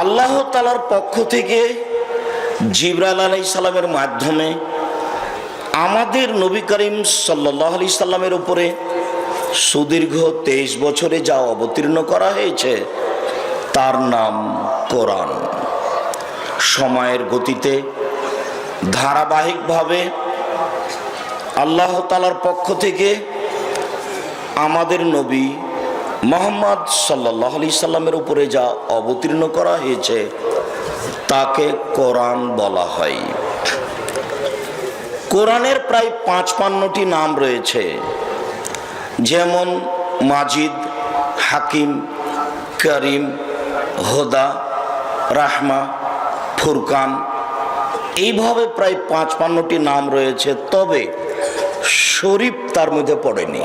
আল্লাহ তালার পক্ষ থেকে জিবরাল আলাই সালামের মাধ্যমে আমাদের নবী করিম সাল্লাহ আলি সাল্লামের উপরে সুদীর্ঘ তেইশ বছরে যা অবতীর্ণ করা হয়েছে, তার নাম কোরআন। সময়ের গতিতে, ধারাবাহিকভাবে আল্লাহ তালার পক্ষ থেকে আমাদের নবী মোহাম্মদ সাল্লাহ আলি সাল্লামের উপরে যা অবতীর্ণ করা হয়েছে, তাকে কোরআন বলা হয়। কোরআনের প্রায় পাঁচ পান্নটি নাম রয়েছে। যেমন মাজিদ, হাকিম, করিম, হোদা, রাহমা, ফুরকান। এইভাবে প্রায় পাঁচপান্নটি নাম রয়েছে, তবে শরীফ তার মধ্যে পড়েনি।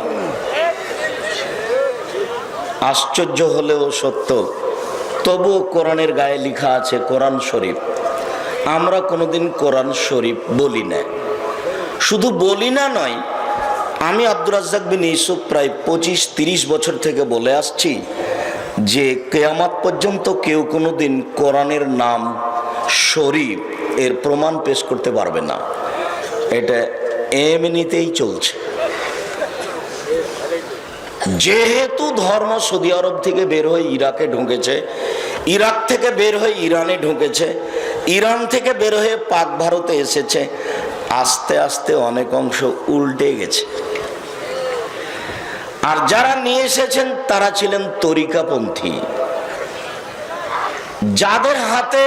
আশ্চর্য হলেও সত্য। তবুও কোরআনের গায়ে লেখা আছে কোরআন শরীফ। আমরা কোনোদিন কোরআন শরীফ বলি না। শুধু বলি না নয়, আমি আব্দুর রাজ্জাক বিন ইউসুফ প্রায় পঁচিশ তিরিশ বছর থেকে বলে আসছি যে, কেয়ামাত পর্যন্ত কেউ কোনো দিন কোরআনের নাম শরীফ এর প্রমাণ পেশ করতে পারবে না। এটা এমনিতেই চলছে। যেহেতু ধর্ম সৌদি আরব থেকে বের হয়ে ইরাকে ঢুকেছে, ইরাক থেকে বের হয়ে ইরানে ঢুকেছে, ইরান থেকে বের হয়ে পাক ভারতে এসেছে, আস্তে আস্তে অনেক অংশ উল্টে গেছে। আর যারা নিয়ে এসেছেন, তারা ছিলেন তরিকাপন্থী। যাদের হাতে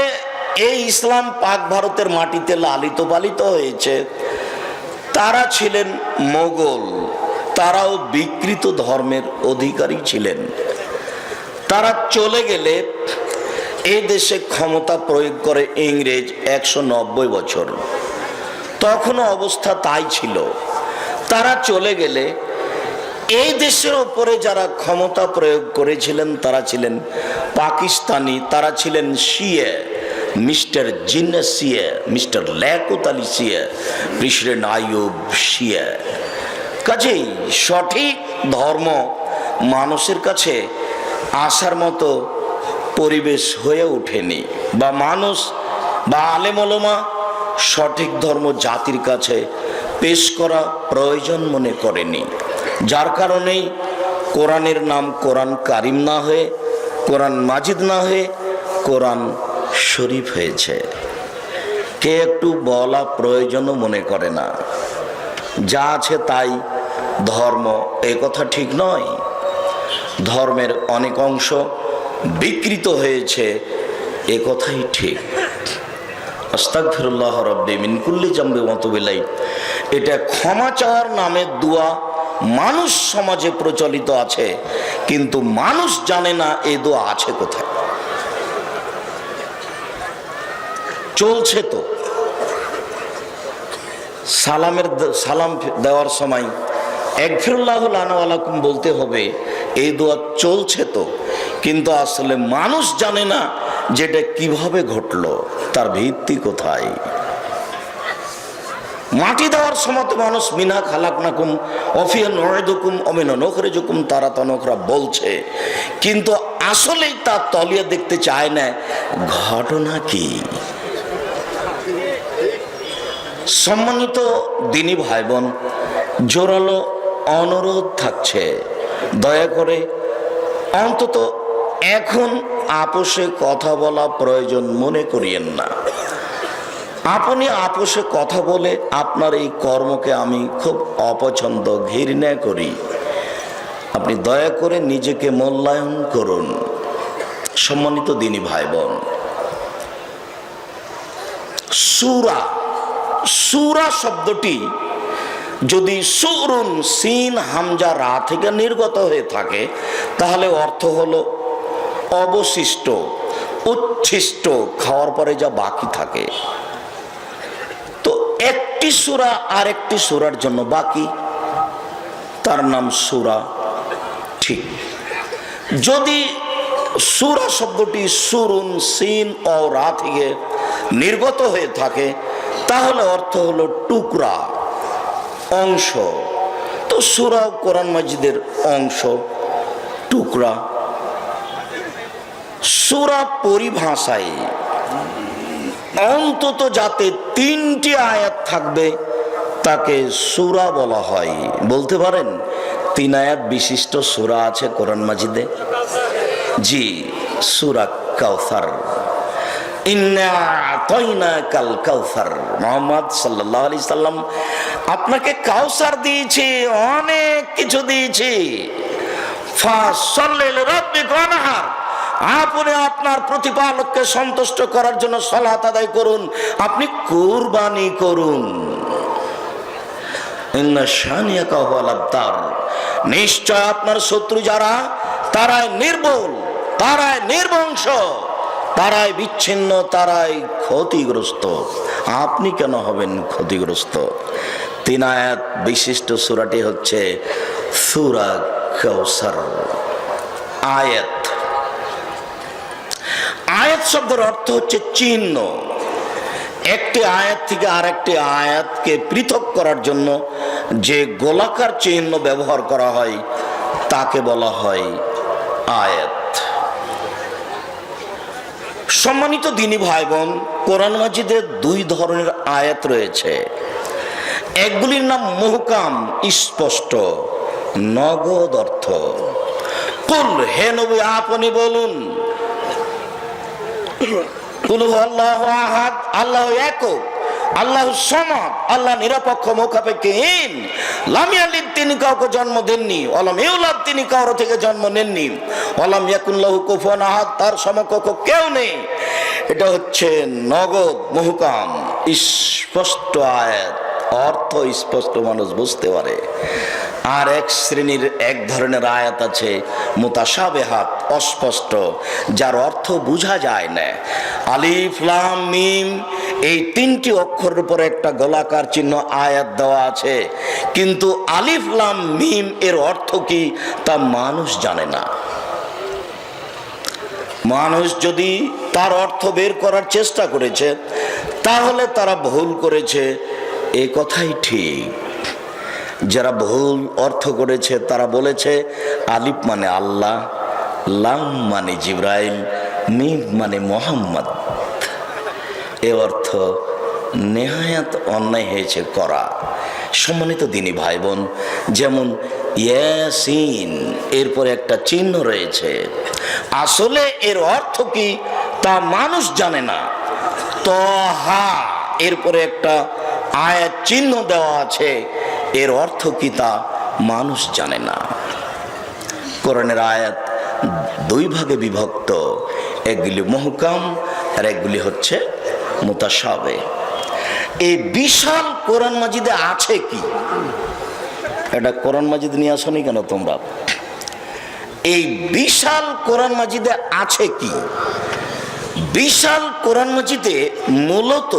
এই ইসলাম পাক ভারতের মাটিতে লালিত পালিত হয়েছে, তারা ছিলেন মোগল। তারাও বিকৃত ধর্মের অধিকারী ছিলেন। তারা চলে গেলে এ দেশে ক্ষমতা প্রয়োগ করে ইংরেজ একশো নব্বই বছর। তখনও অবস্থা তাই ছিল। তারা চলে গেলে এই দেশের ওপরে যারা ক্ষমতা প্রয়োগ করেছিলেন, তারা ছিলেন পাকিস্তানি, তারা ছিলেন শিয়ে, মিস্টার জিন্না সিয়ে মিস্টার ল্যাকুত আলী সিয়ে প্রেসিডেন্ট আইয়ুব শিয়ে। কাজেই সঠিক ধর্ম মানুষের কাছে আসার মতো পরিবেশ হয়ে ওঠেনি। বা মানুষ বা আলেমলমা সঠিক ধর্ম জাতির কাছে পেশ করা প্রয়োজন মনে করেনি। যার কারণেই কোরআনের নাম কোরআন কারিম না হয়ে, কোরআন মাজিদ না হয়ে কোরআন শরীফ হয়েছে। কে একটু বলা প্রয়োজনও মনে করে না। যা আছে তাই ধর্ম এ কথা ঠিক নয়। ধর্মের অনেক অংশ বিকৃত হয়েছে, এ কথাই ঠিক। আস্তাগফিরুল্লাহ রব্বি মিনকুল্লি জাম্বে মতবিলাই এটা ক্ষমা চাওয়ার নামে দোয়া মানুষ সমাজে প্রচলিত আছে, কিন্তু মানুষ জানে না এ দোয়া আছে কোথায়। চলছে তো। সালামের সালাম দেওয়ার সময় একফিরুল্লাহ আনাওয়ালাকুম বলতে হবে, এই দোয়া চলছে তো। কিন্তু আসলে মানুষ জানে না যেটা কীভাবে ঘটলো, তার ভিত্তি কোথায়। মাটি দেওয়ার সময় তো মানুষ, মিনা খালাক নাকুম অফিয়া নড়েদুকুম অমিন নখরে জুকুম তারা তনকরা বলছে। কিন্তু আসলেই তা তলিয়ে দেখতে চায় না, ঘটনা কি? সম্মানিত দিনী ভাই বোন জোরালো অনুরোধ থাকছে। দয়া করে অন্তত এখন আপোষে কথা বলা প্রয়োজন মনে করিয়েন না। আপনি আপোষে কথা বলে আপনার এই কর্মকে আমি খুব অপছন্দ ঘৃণা করি। আপনি দয়া করে নিজেকে মূল্যায়ন করুন। সম্মানিত দিনী ভাই বোন সুরা সুরা শব্দটি যদি সুরুন সিন হামজা রা থেকে নির্গত হয়ে থাকে, তাহলে অর্থ হলো অবশিষ্ট, উচ্ছিষ্ট, খাওয়ার পরে যা বাকি থাকে। তো একটি সুরা আর একটি সুরার জন্য বাকি। তার নাম সুরা ঠিক। যদি সুরা শব্দটি সুরুন সিন ও রা থেকে নির্গত হয়ে থাকে, তাহলে অর্থ হলো টুকরা। অংশ। তো সুরা কোরআন মাজিদের অংশ, টুকরা। সুরা পরিভাষায় অন্তত যাতে তিনটি আয়াত থাকবে, তাকে সুরা বলা হয়। বলতে পারেন, তিন আয়াত বিশিষ্ট সুরা আছে কোরআন মাজিদে? জি, সুরা কাউসার আপনাকে কাউসার দিয়েছি, অনেক কিছু দিয়েছি। আপনি আপনার প্রতিপালককে সন্তুষ্ট করার জন্য সলাত আদায় করুন, আপনি কুরবানি করুন। নিশ্চয় আপনার শত্রু যারা, তারাই নির্বল, তারাই নির্বংশ তারাই বিচ্ছিন্ন, তারাই ক্ষতিগ্রস্ত। আপনি কেন হবেন ক্ষতিগ্রস্ত? তিন আয়াত বিশিষ্ট সুরাটি হচ্ছে সুরা কৌসার আয়াত। আয়াত শব্দের অর্থ হচ্ছে চিহ্ন। একটি আয়াত থেকে আরেকটি আয়াতকে পৃথক করার জন্য যে গোলাকার চিহ্ন ব্যবহার করা হয়, তাকে বলা হয় আয়াত। সম্মানিত দিনী ভাই বোন কোরআন মাজিদে দুই ধরনের আয়াত রয়েছে। একগুলির নাম মহকাম, স্পষ্ট, নগদ অর্থ। কুল, হে নবী, আপনি বলুন। কুল আল্লাহ আহাদ, আল্লাহ একক। আল্লাহ সমাদ আল্লাহ নিরপেক্ষ মুখাপেক্ষহীন। লামিয়ালিদ তিনি কাউকে জন্ম দেননি অলম ইউলাদ, তিনি কারও থেকে জন্ম নেননি। অলম ইয়াকুল্লাহ কুফন আহাদ, তার সমকক্ষ কেউ নেই। এটা হচ্ছে নগদ মহুকাম, স্পষ্ট আয়াত, অর্থ স্পষ্ট মানুষ বুঝতে পারে। আর এক শ্রেণির এক ধরনের আয়াত আছে মুতাসাবেহাত অস্পষ্ট, যার অর্থ বোঝা যায় না। আলিফ, লাম, মিম, এই তিনটি অক্ষরের উপর একটা গোলাকার চিহ্ন আয়াত দেওয়া আছে। কিন্তু আলিফ, লাম, মিম এর অর্থ কি তা মানুষ জানে না। মানুষ যদি তার অর্থ বের করার চেষ্টা করেছে, তাহলে তারা ভুল করেছে। এ কথাই ঠিক। যারা ভুল অর্থ করেছে, তারা বলেছে, আলিফ মানে আল্লাহ, লাম মানে জিব্রাইল, মিম মানে মোহাম্মদ। এ অর্থ নেহায়াত অন্যায় হয়েছে করা। সম্মানিত দিনী ভাই বোন যেমন ইয়াসিন, এরপরে একটা চিহ্ন রয়েছে। আসলে এর অর্থ কি, তা মানুষ জানে না। তহা এরপরে একটা আয়াত চিহ্ন দেওয়া আছে। এর অর্থ কি তা মানুষ জানে না। কোরআনের আয়াত দুই ভাগে বিভক্ত, একগুলি মহকাম আর একগুলি হচ্ছে মুতাসাবে এই বিশাল কোরআন মাজিদে আছে কি? এটা কোরআন মাজিদ নিয়ে আসনি কেন তোমরা? এই বিশাল কোরআন মাজিদে আছে কি? বিশাল কোরআন মাজিদে মূলত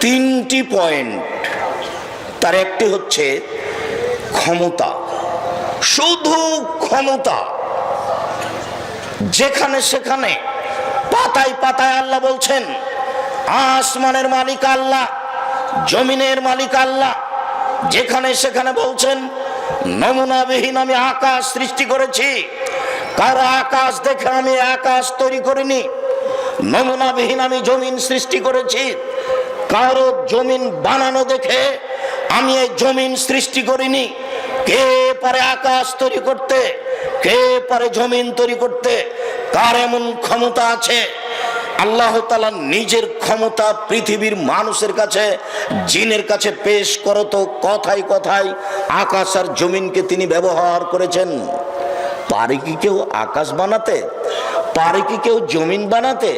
তিনটি পয়েন্ট তার একটি হচ্ছে ক্ষমতা। শুধু ক্ষমতা, যেখানে সেখানে পাতায় পাতায় আল্লাহ বলছেন, আসমানের মালিক আল্লাহ, জমিনের মালিক আল্লাহ, যেখানে সেখানে বলছেন, নমুনাবিহীন আমি আকাশ সৃষ্টি করেছি, কারও আকাশ দেখে আমি আকাশ তৈরি করিনি, নমুনাবিহীন আমি জমিন সৃষ্টি করেছি, কারও জমিন বানানো দেখে আমি এই জমিন সৃষ্টি করিনি। কে পারে আকাশ তৈরি করতে, কে পারে জমিন তৈরি করতে, কার এমন ক্ষমতা আছে? আল্লাহ তালা নিজের ক্ষমতা পৃথিবীর মানুষের কাছে, জিনের কাছে পেশ করত কথায় কথায় আকাশ আর জমিনকে তিনি ব্যবহার করেছেন। পারে কি কেউ আকাশ বানাতে? পারে কি কেউ জমিন বানাতে?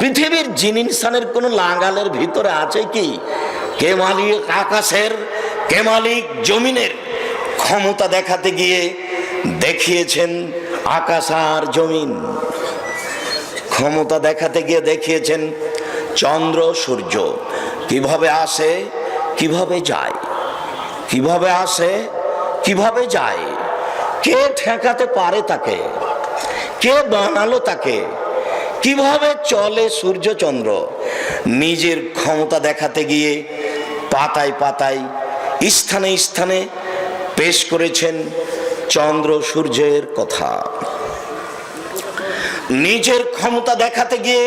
পৃথিবীর জিন ইনসানের কোনো লাঙ্গালের ভিতরে আছে কি? কে মালিক আকাশের? কে মালিক? জমিনের ক্ষমতা দেখাতে গিয়ে দেখিয়েছেন আকাশ আর জমিন। ক্ষমতা দেখাতে গিয়ে দেখিয়েছেন চন্দ্র, সূর্য। কীভাবে আসে, কীভাবে যায়? কীভাবে আসে, কীভাবে যায়? কে ঠেকাতে পারে তাকে? কে বানালো তাকে? কীভাবে চলে সূর্য, চন্দ্র? নিজের ক্ষমতা দেখাতে গিয়ে পাতায় পাতায় স্থানে স্থানে পেশ করেছেন চন্দ্র সূর্যের কথা। নিজের ক্ষমতা দেখাতে গিয়ে